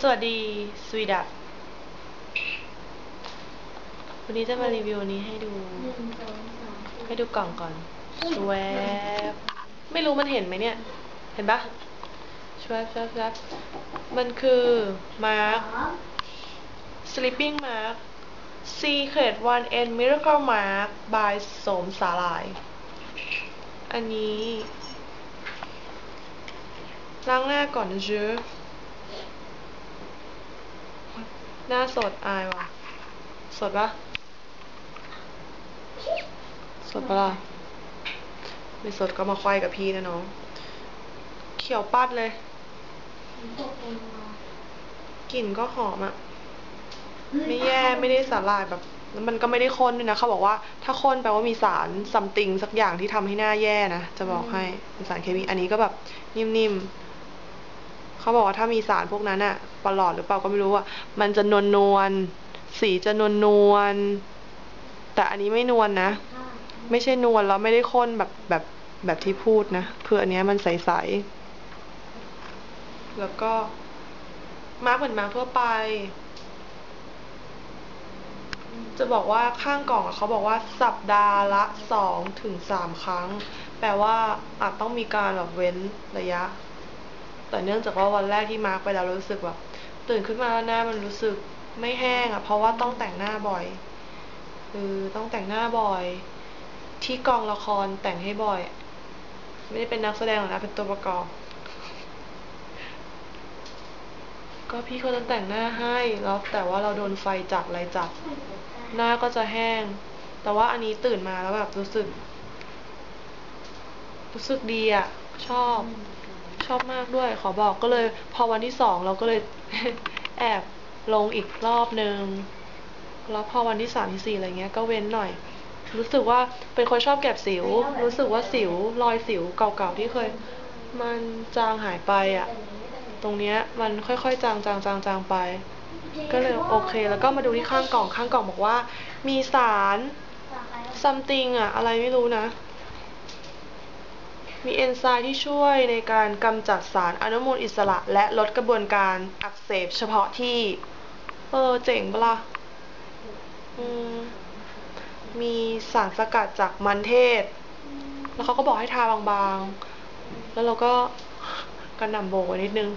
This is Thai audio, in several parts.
สวัสดีสวีดับวันนี้จะมารีวิวนี้ให้ดู ให้ดูกล่องก่อนชวบไม่รู้มันเห็นไหมเนี่ย เห็นปะชวบชวบชวบมันคือมาร์ค sleeping mark secret one and miracle mark by สมสาลาย อันนี้ล้างหน้าก่อนนะเจ๊ หน้าสดอายว่ะ สดปะสดปะล่ะไม่สดก็มาควายกับพี่นะน้อง เขียวปัดเลย กลิ่นก็หอมอะไม่แย่ไม่ได้สาหร่ายแบบแล้วมันก็ไม่ได้ข้นด้วยนะเขาบอกว่าถ้าข้นแปลว่ามีสารซัมติงสักอย่างที่ทำให้หน้าแย่นะ จะบอกให้เป็นสารเคมีอันนี้ก็แบบนิ่มๆ เขาบอกว่าถ้ามีสารพวกนั้นอะปลอดหรือเปล่าก็ไม่รู้อะมันจะนวลนวลสีจะนวลนวลแต่อันนี้ไม่นวลนะ ไม่ใช่นวลแล้วไม่ได้ข้นแบบแบบแบบที่พูดนะคืออันเนี้ยมันใสๆ แล้วก็มาร์กเหมือนมาร์กทั่วไป จะบอกว่าข้างกล่องเขาบอกว่าสัปดาห์ละสองถึงสามครั้ง แปลว่าอาจต้องมีการแบบเว้นระยะ แต่เนื่องจากว่าวันแรกที่มาร์กไปแล้วรู้สึกแบบตื่นขึ้นมาแล้วหน้ามันรู้สึกไม่แห้งอะเพราะว่าต้องแต่งหน้าบ่อยคือต้องแต่งหน้าบ่อย ที่กองละครแต่งให้บ่อย ไม่ได้เป็นนักแสดงหรอกนะเป็นตัวประกอบ ก็พี่เขาจะแต่งหน้าให้แล้วแต่ว่าเราโดนไฟจับอะไรจับหน้าก็จะแห้ง แต่ว่าอันนี้ตื่นมาแล้วแบบรู้สึก รู้สึกดีอะชอบ ชอบมากด้วย ขอบอกก็เลยพอวันที่สองเราก็เลยแอบลงอีกรอบนึง แล้วพอวันที่สามที่สี่อะไรเงี้ยก็เว้นหน่อย รู้สึกว่าเป็นคนชอบเก็บสิว รู้สึกว่าสิวรอยสิวเก่าๆที่เคย มันจางหายไปอะตรงเนี้ยมันค่อยๆจางจางจางจางไป ก็เลยโอเค แล้วก็มาดูที่ข้างกล่องข้างกล่องบอกว่า มีสาร something อะอะไรไม่รู้นะ มีเอนไซม์ที่ช่วยในการกำจัดสารอนุมูลอิสระ และลดกระบวนการอักเสบเฉพาะที่ เออเจ๋งปะล่ะอืมมีสารสกัดจากมันเทศ แล้วเขาก็บอกให้ทาบางๆ แล้วเราก็กระหน่ำโบกไว้นิดนึง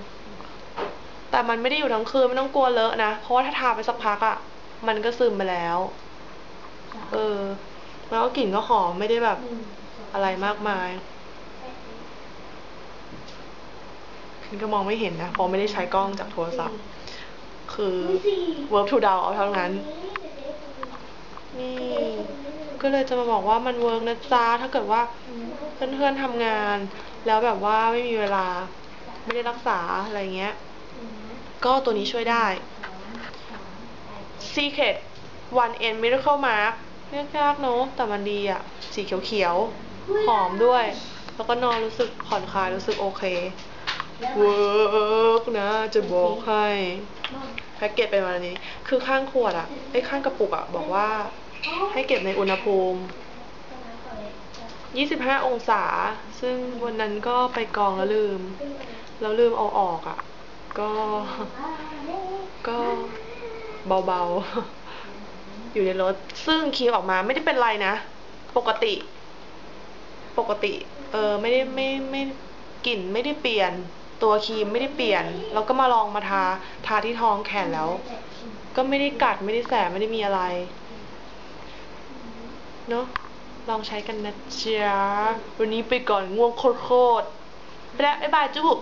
แต่มันไม่ได้อยู่ทั้งคืนไม่ต้องกลัวเลอะนะ เพราะว่าถ้าทาไปสักพักอะ่ะ มันก็ซึมไปแล้ว เออ แล้วก็กลิ่นก็หอมไม่ได้แบบหนึ่งอะไรมากมาย ฉันก็มองไม่เห็นนะเพราะไม่ได้ใช้กล้องจากโทรศัพท์ คือ work to down เอาเท่านั้น นี่ ก็เลยจะมาบอกว่ามันเวิร์กนะจ๊ะ ถ้าเกิดว่าเพื่อนๆทำงาน แล้วแบบว่าไม่มีเวลา ไม่ได้รักษาอะไรเงี้ย ก็ตัวนี้ช่วยได้ Secret One N Miracle Mark ยากๆเนอะแต่มันดีอะสีเขียวๆ หอมด้วย แล้วก็นอนรู้สึกผ่อนคลายรู้สึกโอเค เวิร์กนะจะบอกให้แพ็กเกจเป็นวันนี้ คือข้างขวดอะไอ้ข้างกระปุกอะบอกว่า ให้เก็บในอุณหภูมิ 25 องศา ซึ่งวันนั้นก็ไปกองแล้วลืม แล้วลืมเอาออกอะ่ะก็ ก็เบาๆ อยู่ในรถ ซึ่งคีมออกมาไม่ได้เป็นไรนะ ปกติ ปกติ เออ ไม่ได้ไม่ไม่กลิ่นไม่ได้เปลี่ยน ตัวครีมไม่ได้เปลี่ยน แล้วก็มาลองมาทาทาที่ท้องแขนแล้ว ก็ไม่ได้กัดไม่ได้แสบไม่ได้มีอะไร เนาะลองใช้กันนะจ๊ะวันนี้ไปก่อนง่วงโคตรๆไปแล้วบ๊ายบายจุ๊บ